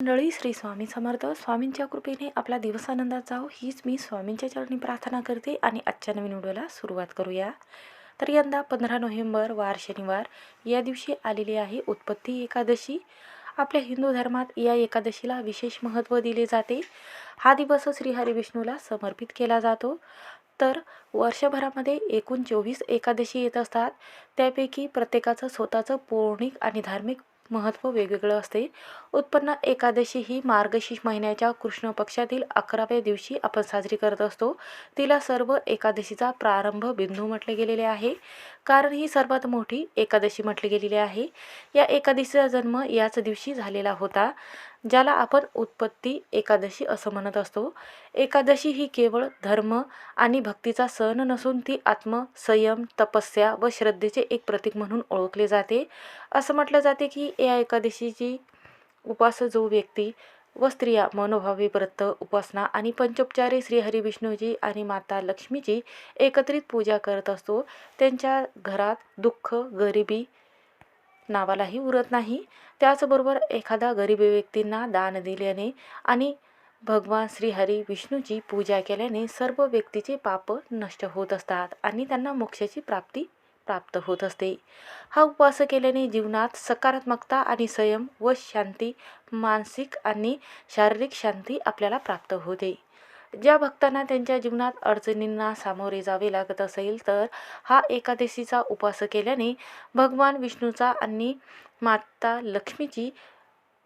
मंडळी श्री स्वामी समर्थ. स्वामींच्या कृपेने आपला दिवस आनंदात जाओ हीच मी स्वामींच्या चरणी प्रार्थना करते आणि आजच्या नवीन व्हिडिओला सुरुवात करूया. तर यंदा पंधरा नोव्हेंबर वार शनिवार. या दिवशी आलेली आहे उत्पत्ती एकादशी. आपल्या हिंदू धर्मात या एकादशीला विशेष महत्त्व दिले जाते. हा दिवस श्री विष्णूला समर्पित केला जातो. तर वर्षभरामध्ये एकूण चोवीस एकादशी येत असतात. त्यापैकी प्रत्येकाचं स्वतःचं पौराणिक आणि धार्मिक महत्त्व वेगवेगळं असते. उत्पन्न एकादशी ही मार्गशीर्ष महिन्याच्या कृष्ण पक्षातील अकराव्या दिवशी आपण साजरी करत असतो. तिला सर्व एकादशीचा प्रारंभ बिंदू म्हटले गेलेले आहे. कारण ही सर्वात मोठी एकादशी म्हटली गेलेली आहे. या एकादशीचा जन्म याच दिवशी झालेला होता ज्याला आपण उत्पत्ती एकादशी असं म्हणत असतो. एकादशी ही केवळ धर्म आणि भक्तीचा सण नसून ती आत्म संयम तपस्या व श्रद्धेचे एक प्रतीक म्हणून ओळखले जाते. असं म्हटलं जाते की या एकादशीची उपास जो व्यक्ती व स्त्रिया मनोभावी व्रत उपासना आणि पंचोपचारे श्रीहरी विष्णूजी आणि माता लक्ष्मीची एकत्रित पूजा करत असतो. त्यांच्या घरात दुःख गरिबी नावालाही उरत नाही. त्याचबरोबर एखादा गरीब व्यक्तींना दान दिल्याने आणि भगवान श्रीहरी विष्णूची पूजा केल्याने सर्व व्यक्तीचे पाप नष्ट होत असतात आणि त्यांना मोक्षाची प्राप्ती प्राप्त होत असते. हा उपवास केल्याने जीवनात सकारात्मकता आणि संयम व शांती मानसिक आणि शारीरिक शांती आपल्याला प्राप्त होते. ज्या भक्तांना त्यांच्या जीवनात अडचणींना सामोरे जावे लागत असेल तर हा एकादशीचा उपवास केल्याने भगवान विष्णूचा आणि माता लक्ष्मीची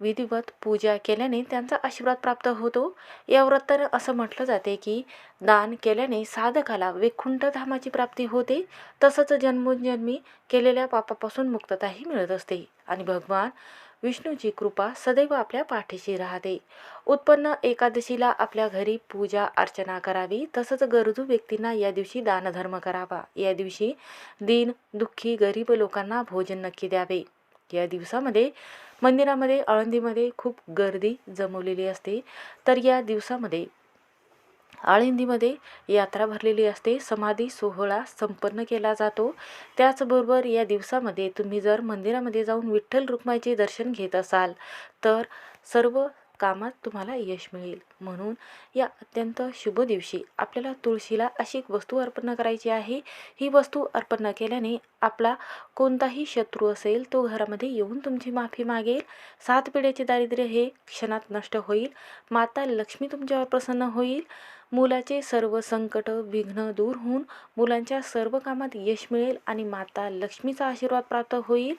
विधिवत पूजा केल्याने त्यांचा आशीर्वाद प्राप्त होतो. या व्रतानं असं म्हटलं जाते की दान केल्याने साधकाला वैकुंठ धामाची प्राप्ती होते. तसंच जन्मोजन्मी केलेल्या पापापासून मुक्तताही मिळत असते. आणि भगवान विष्णूची कृपा सदैव आपल्या पाठीशी राहते. उत्पन्न एकादशीला आपल्या घरी पूजा अर्चना करावी. तसंच गरजू व्यक्तींना या दिवशी दानधर्म करावा. या दिवशी दीन दुःखी गरीब लोकांना भोजन नक्की द्यावे. या दिवसामध्ये मंदिरामध्ये आळंदीमध्ये खूप गर्दी जमवलेली असते. तर या दिवसामध्ये आळंदीमध्ये यात्रा भरलेली असते. समाधी सोहळा संपन्न केला जातो. त्याचबरोबर या दिवसामध्ये तुम्ही जर मंदिरामध्ये जाऊन विठ्ठल रुक्माईचे दर्शन घेत असाल तर सर्व कामात तुम्हाला यश मिळेल. म्हणून या अत्यंत शुभ दिवशी आपल्याला तुळशीला अशी एक वस्तू अर्पण करायची आहे. ही वस्तू अर्पण केल्याने आपला कोणताही शत्रू असेल तो घरामध्ये येऊन तुमची माफी मागेल. सात पिढ्याचे दारिद्र्य हे क्षणात नष्ट होईल. माता लक्ष्मी तुमच्यावर प्रसन्न होईल. मुलाचे सर्व संकट विघ्न दूर होऊन मुलांच्या सर्व कामात यश मिळेल आणि माता लक्ष्मीचा आशीर्वाद प्राप्त होईल.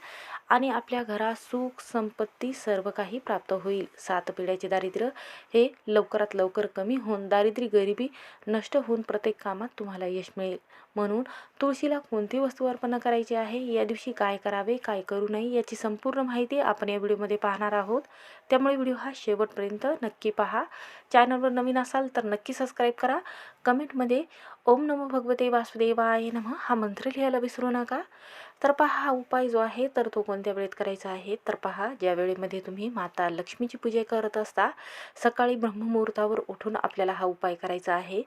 आणि आपल्या घरात सुख संपत्ती सर्व काही प्राप्त होईल. सात पिढ्याचे दारिद्र्य हे लवकरात लवकर कमी होऊन दारिद्र्य गरिबी नष्ट होऊन प्रत्येक कामात तुम्हाला यश मिळेल. म्हणून तुळशीला कोणती वस्तू अर्पण करायची आहे? या दिवशी काय करावे काय करू नये याची संपूर्ण माहिती आपण या व्हिडिओमध्ये पाहणार आहोत. त्यामुळे व्हिडिओ हा शेवटपर्यंत नक्की पहा. चॅनलवर नवीन असाल तर नक्की सबस्क्राईब करा. कमेंटमध्ये ओम नमो भगवते वासुदेवाय नम. हा मंत्र लिहायला विसरू नका. तर पहा हा उपाय जो आहे तर तो कोणत्या वेळेत करायचा आहे? तर पहा ज्या वेळेमध्ये तुम्ही माता लक्ष्मीची पूजा करत असता सकाळी ब्रह्ममुहूर्तावर उठून आपल्याला हा उपाय करायचा आहे.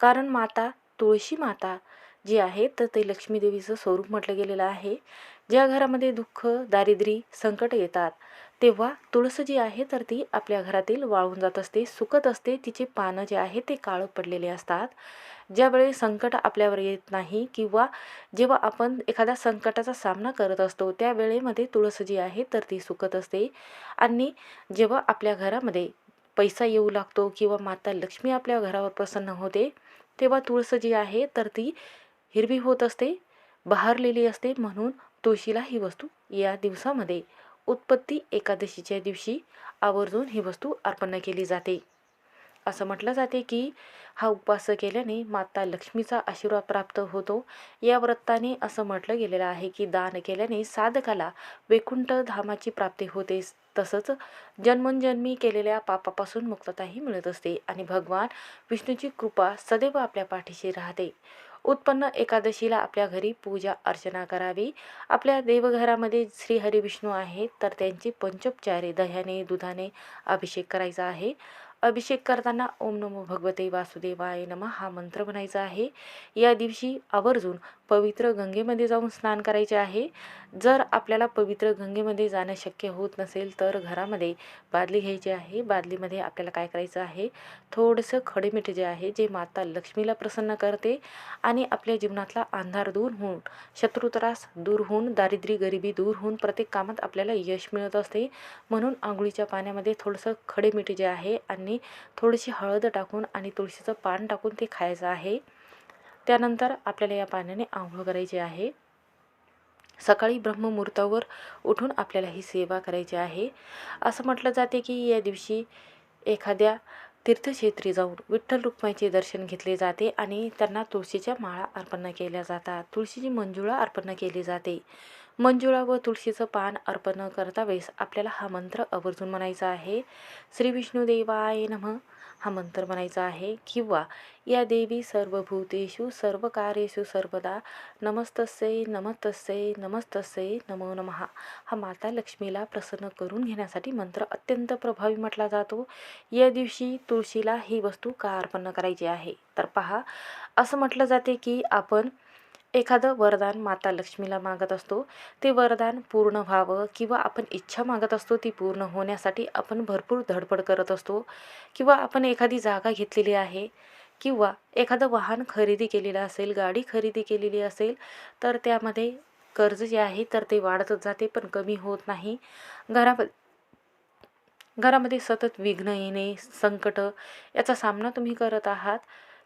कारण माता तुळशी माता जी आहे तर ते लक्ष्मीदेवीचं स्वरूप म्हटलं गेलेलं आहे. ज्या घरामध्ये दुःख दारिद्र्य संकट येतात तेव्हा तुळस जी आहे तर ती आपल्या घरातील वाळून जात असते सुकत असते तिचे पानं जे आहे ते काळं पडलेले असतात. ज्यावेळी संकट आपल्यावर येत नाही किंवा जेव्हा आपण एखाद्या संकटाचा सामना करत असतो त्यावेळेमध्ये तुळस जी आहे तर ती सुकत असते. आणि जेव्हा आपल्या घरामध्ये पैसा येऊ लागतो किंवा माता लक्ष्मी आपल्या घरावर प्रसन्न होते तेव्हा तुळस जी आहे तर ती हिरवी होत असते बहारलेली असते. म्हणून तुळशीला ही वस्तू या दिवसामध्ये उत्पत्ती एकादशीच्या दिवशी आवर्जून ही वस्तू अर्पण केली जाते. असं म्हटलं जाते की हा उपवास केल्याने माता लक्ष्मीचा आशीर्वाद प्राप्त होतो. या व्रताने असं म्हटलं गेलेलं आहे की दान केल्याने साधकाला वैकुंठ धामाची प्राप्ती होते. तसंच जन्मोजन्मी केलेल्या पापापासून मुक्तताही मिळत असते आणि भगवान विष्णूची कृपा सदैव आपल्या पाठीशी राहते. उत्पन्न एकादशीला आपल्या घरी पूजा अर्चना करावी. आपल्या देवघरामध्ये श्री हरी विष्णू आहेत तर त्यांची पंचोपचारे दह्याने दुधाने अभिषेक करायचा आहे. अभिषेक करताना ओम नमो भगवते वासुदेवाय नमः हा मंत्र म्हणायचा आहे. या दिवशी आवर्जून पवित्र गंगेमध्ये जाऊन स्नान करायचे आहे. जर आपल्याला पवित्र गंगेमध्ये जाणं शक्य होत नसेल तर घरामध्ये बादली घ्यायची आहे. बादलीमध्ये आपल्याला काय करायचं आहे? थोडंसं खडे मीठ जे आहे जे माता लक्ष्मीला प्रसन्न करते आणि आपल्या जीवनातला अंधार दूर होऊन शत्रुत्रास दूर होऊन दारिद्र्य गरिबी दूर होऊन प्रत्येक कामात आपल्याला यश मिळत असते. म्हणून आंघोळीच्या पाण्यामध्ये थोडंसं खडेमीठ जे आहे आणि थोडीशी हळद टाकून आणि तुळशीचं पान टाकून ते खायचं आहे. त्यानंतर आपल्याला या पाण्याने आंघोळ करायची आहे. सकाळी ब्रह्ममुहूर्तावर उठून आपल्याला ही सेवा करायची आहे. असं म्हटलं जाते की या दिवशी एखाद्या तीर्थक्षेत्री जाऊन विठ्ठल रुक्माईचे दर्शन घेतले जाते आणि त्यांना तुळशीच्या माळा अर्पण केल्या जातात. तुळशीची मंजुळा अर्पण केली जाते. मंजुळा व तुळशीचं पान अर्पण करता वेळेस आपल्याला हा मंत्र आवर्जून म्हणायचा आहे. श्री विष्णुदेवाय नम. हा मंत्र म्हणायचा आहे किंवा या देवी सर्वभूतेषु सर्व कार्येषु सर्वदा नमस्तस्यै नमस्तस्यै नमस्तस्यै नमो नमः. हा माता लक्ष्मीला प्रसन्न करून घेण्यासाठी मंत्र अत्यंत प्रभावी म्हटला जातो. या दिवशी तुळशीला ही वस्तू का अर्पण करायची आहे? तर पहा असं म्हटलं जाते की आपण एखादं वरदान माता लक्ष्मीला मागत असतो ते वरदान पूर्ण व्हावं किंवा आपण इच्छा मागत असतो ती पूर्ण होण्यासाठी आपण भरपूर धडपड करत असतो किंवा आपण एखादी जागा घेतलेली आहे किंवा एखादं वाहन खरेदी केलेलं असेल गाडी खरेदी केलेली असेल तर त्यामध्ये कर्ज जे आहे तर ते वाढतच जाते पण कमी होत नाही. घरामध्ये घरामध्ये सतत विघ्न येणे संकट याचा सामना तुम्ही करत आहात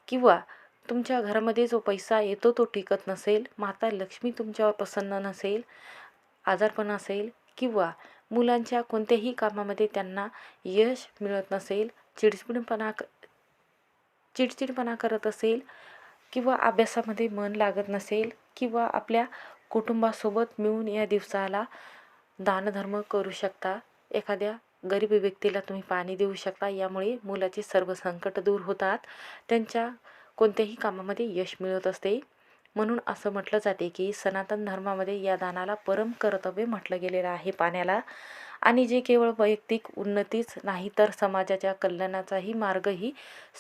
किंवा तुमच्या घरामध्ये जो पैसा येतो तो टिकत नसेल माता लक्ष्मी तुमच्यावर प्रसन्न नसेल आजारपण असेल किंवा मुलांच्या कोणत्याही कामामध्ये त्यांना यश मिळत नसेल चिडचिडपणा क चिडचिडपणा करत असेल किंवा अभ्यासामध्ये मन लागत नसेल किंवा आपल्या कुटुंबासोबत मिळून या दिवसाला दानधर्म करू शकता एखाद्या गरीब व्यक्तीला तुम्ही पाणी देऊ शकता यामुळे मुलाचे सर्व संकट दूर होतात त्यांच्या कोणत्याही कामामध्ये यश मिळत असते. म्हणून असं म्हटलं जाते की सनातन धर्मामध्ये या दानाला परम कर्तव्य म्हटलं गेलेलं आहे पाण्याला. आणि जे केवळ वैयक्तिक उन्नतीच नाही तर समाजाच्या कल्याणाचाही मार्गही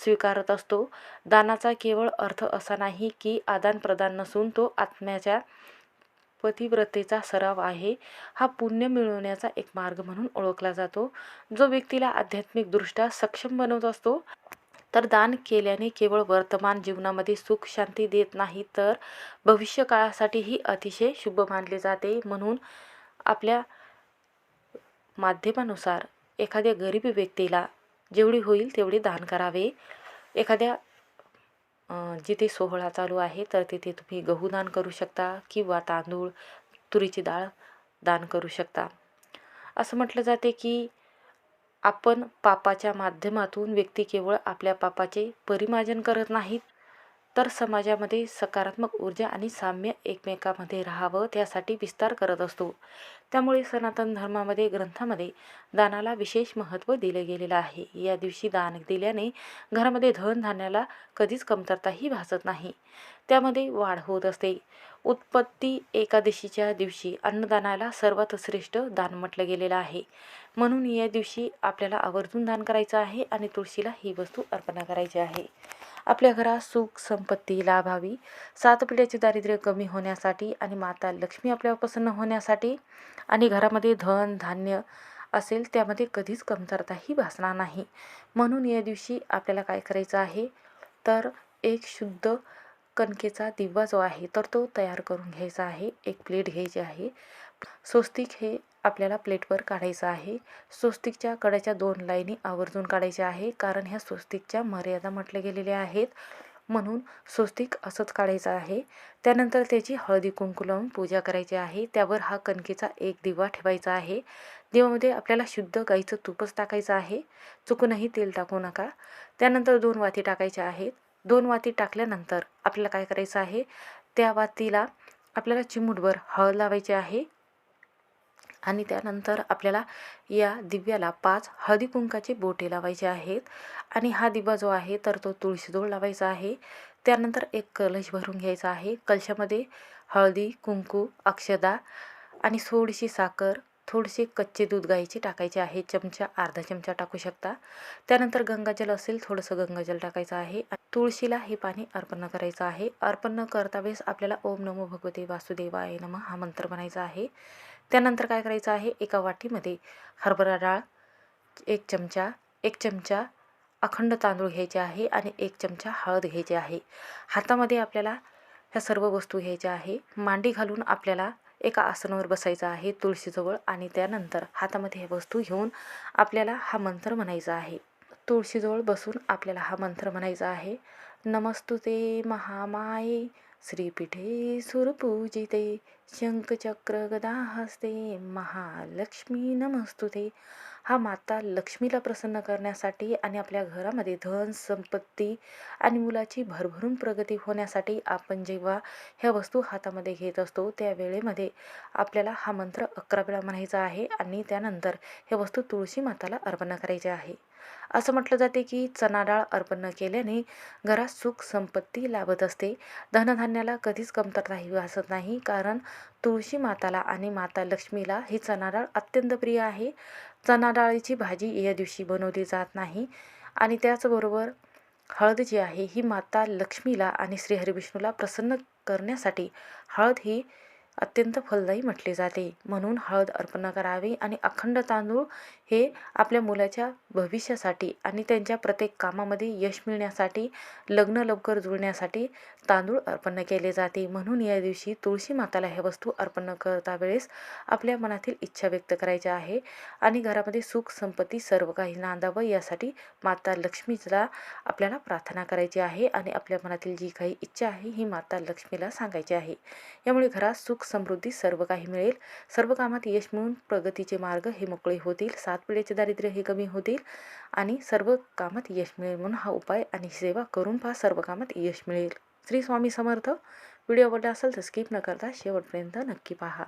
स्वीकारत असतो. दानाचा केवळ अर्थ असा नाही की आदानप्रदान नसून तो आत्म्याच्या पतिव्रतेचा सराव आहे. हा पुण्य मिळवण्याचा एक मार्ग म्हणून ओळखला जातो. जो व्यक्तीला आध्यात्मिकदृष्ट्या सक्षम बनवत असतो. तर दान केल्याने केवळ वर्तमान जीवनामध्ये सुख शांती देत नाही तर भविष्य काळासाठीही अतिशय शुभ मानले जाते. म्हणून आपल्या माध्यमानुसार एखाद्या गरीब व्यक्तीला जेवढी होईल तेवढे दान करावे. एखाद्या जिथे सोहळा चालू आहे तर तिथे तुम्ही गहू दान करू शकता किंवा तांदूळ तुरीची डाळ दान करू शकता. असं म्हटलं जाते की आपण पापाच्या माध्यमातून व्यक्ती केवळ आपल्या पापाचे परिमार्जन करत नाहीत तर समाजामध्ये सकारात्मक ऊर्जा आणि साम्य एकमेकामध्ये राहावं त्यासाठी विस्तार करत असतो. त्यामुळे सनातन धर्मामध्ये ग्रंथामध्ये दानाला विशेष महत्त्व दिले गेलेलं आहे. या दिवशी दान दिल्याने घरामध्ये धनधान्याला कधीच कमतरताही भासत नाही. त्यामध्ये वाढ होत असते. उत्पत्ती एकादशीच्या दिवशी अन्नदानाला सर्वात श्रेष्ठ दान म्हटलं गेलेलं आहे. म्हणून या दिवशी आपल्याला आवर्जून दान करायचं आहे आणि तुळशीला ही वस्तू अर्पणा करायची आहे. आपल्या घरात सुख संपत्ती लाभावी. सात पिढ्याचे दारिद्र्य कमी होण्यासाठी आणि माता लक्ष्मी आपल्यावर प्रसन्न होण्यासाठी आणि घरामध्ये धन धान्य असेल त्यामध्ये कधीच कमतरताही भासणार नाही. म्हणून या दिवशी आपल्याला काय करायचं आहे? तर एक शुद्ध कणकेचा दिवा जो आहे तर तो तयार करून घ्यायचा आहे. एक प्लेट घ्यायची आहे. स्वस्तिक हे आपल्याला प्लेटवर काढायचं आहे. स्वस्तिकच्या कड्याच्या दोन लाईनी आवर्जून काढायच्या आहे कारण ह्या स्वस्तिकच्या मर्यादा म्हटले गेलेल्या आहेत. म्हणून स्वस्तिक असंच काढायचं आहे. त्यानंतर त्याची हळदी कुंकू लावून पूजा करायची आहे. त्यावर हा कणकेचा एक दिवा ठेवायचा आहे. दिवामध्ये आपल्याला शुद्ध गाईचं तूपच टाकायचं आहे. चुकूनही तेल टाकू नका. त्यानंतर दोन वाती टाकायच्या आहेत. दोन वाती टाकल्यानंतर आपल्याला काय करायचं आहे? त्या वातीला आपल्याला चिमूटभर हळद लावायची आहे. आणि त्यानंतर आपल्याला या दिव्याला पाच हळदीकुंकाचे बोटे लावायचे आहेत. आणि हा दिवा जो आहे तर तो तुळशीजवळ लावायचा आहे. त्यानंतर एक कलश भरून घ्यायचा आहे. कलशामध्ये हळदी कुंकू अक्षदा आणि थोडीशी साखर थोडेसे कच्चे दूध गाईचे टाकायचे आहे. चमचा अर्धा चमचा टाकू शकता. त्यानंतर गंगाजल असेल थोडंसं गंगाजल टाकायचं आहे. तुळशीला हे पाणी अर्पण करायचं आहे. अर्पण न करता वेळेस आपल्याला ओम नमो भगवते वासुदेवाय नम हा मंत्र म्हणायचा आहे. त्यानंतर काय करायचं आहे? एका वाटीमध्ये हरभरा डाळ एक चमचा एक चमचा अखंड तांदूळ घ्यायचे आहे आणि एक चमचा हळद घ्यायची आहे. हातामध्ये आपल्याला ह्या सर्व वस्तू घ्यायच्या आहे. मांडी घालून आपल्याला एका आसनावर बसायचं आहे तुळशीजवळ आणि त्यानंतर हातामध्ये ह्या वस्तू घेऊन आपल्याला हा मंत्र म्हणायचा आहे. तुळशीजवळ बसून आपल्याला हा मंत्र म्हणायचा आहे. नमस्तुते महामाये. श्रीपीठे सुरपूजिते शंखचक्र गदाहस्ते महालक्ष्मी नमस्तुते. हा माता लक्ष्मीला प्रसन्न करण्यासाठी आणि आपल्या घरामध्ये धन संपत्ती आणि मुलाची भरभरून प्रगती होण्यासाठी आपण जेव्हा ह्या वस्तू हातामध्ये घेत असतो त्या वेळेमध्ये आपल्याला हा मंत्र अकरा वेळा म्हणायचा आहे आणि त्यानंतर हे वस्तू तुळशी माताला अर्पण करायची आहे. असं म्हटलं जाते की चना डाळ अर्पण केल्याने घरात सुख संपत्ती लाभत असते. धनधान्याला कधीच कमतरता ही भासत नाही कारण तुळशी माताला आणि माता लक्ष्मीला ही चना डाळ अत्यंत प्रिय आहे. चणाडाळीची भाजी या दिवशी बनवली जात नाही आणि त्याचबरोबर हळद जी आहे ही माता लक्ष्मीला आणि श्रीहरिविष्णूला प्रसन्न करण्यासाठी हळद ही अत्यंत फलदायी म्हटले जाते. म्हणून हळद अर्पण करावी आणि अखंड तांदूळ हे आपल्या मुलाच्या भविष्यासाठी आणि त्यांच्या प्रत्येक कामामध्ये यश मिळण्यासाठी लग्न लवकर जुळण्यासाठी तांदूळ अर्पण केले जाते. म्हणून या दिवशी तुळशी माताला ह्या वस्तू अर्पण करता वेळेस आपल्या मनातील इच्छा व्यक्त करायच्या आहे आणि घरामध्ये सुख संपत्ती सर्व काही नांदावं यासाठी माता लक्ष्मीला आपल्याला प्रार्थना करायची आहे आणि आपल्या मनातील जी काही इच्छा आहे ही माता लक्ष्मीला सांगायची आहे. यामुळे घरात सुख समृद्धी सर्व काही मिळेल. सर्व कामात यश मिळून प्रगतीचे मार्ग हे मोकळे होतील. सात पिढीचे दारिद्र्य हे कमी होतील. आणि सर्व कामात यश मिळेल म्हणून हा उपाय आणि सेवा करून पहा. सर्व कामात यश मिळेल. श्री स्वामी समर्थ. व्हिडिओ आवडला असेल तर स्किप न करता शेवटपर्यंत नक्की पहा.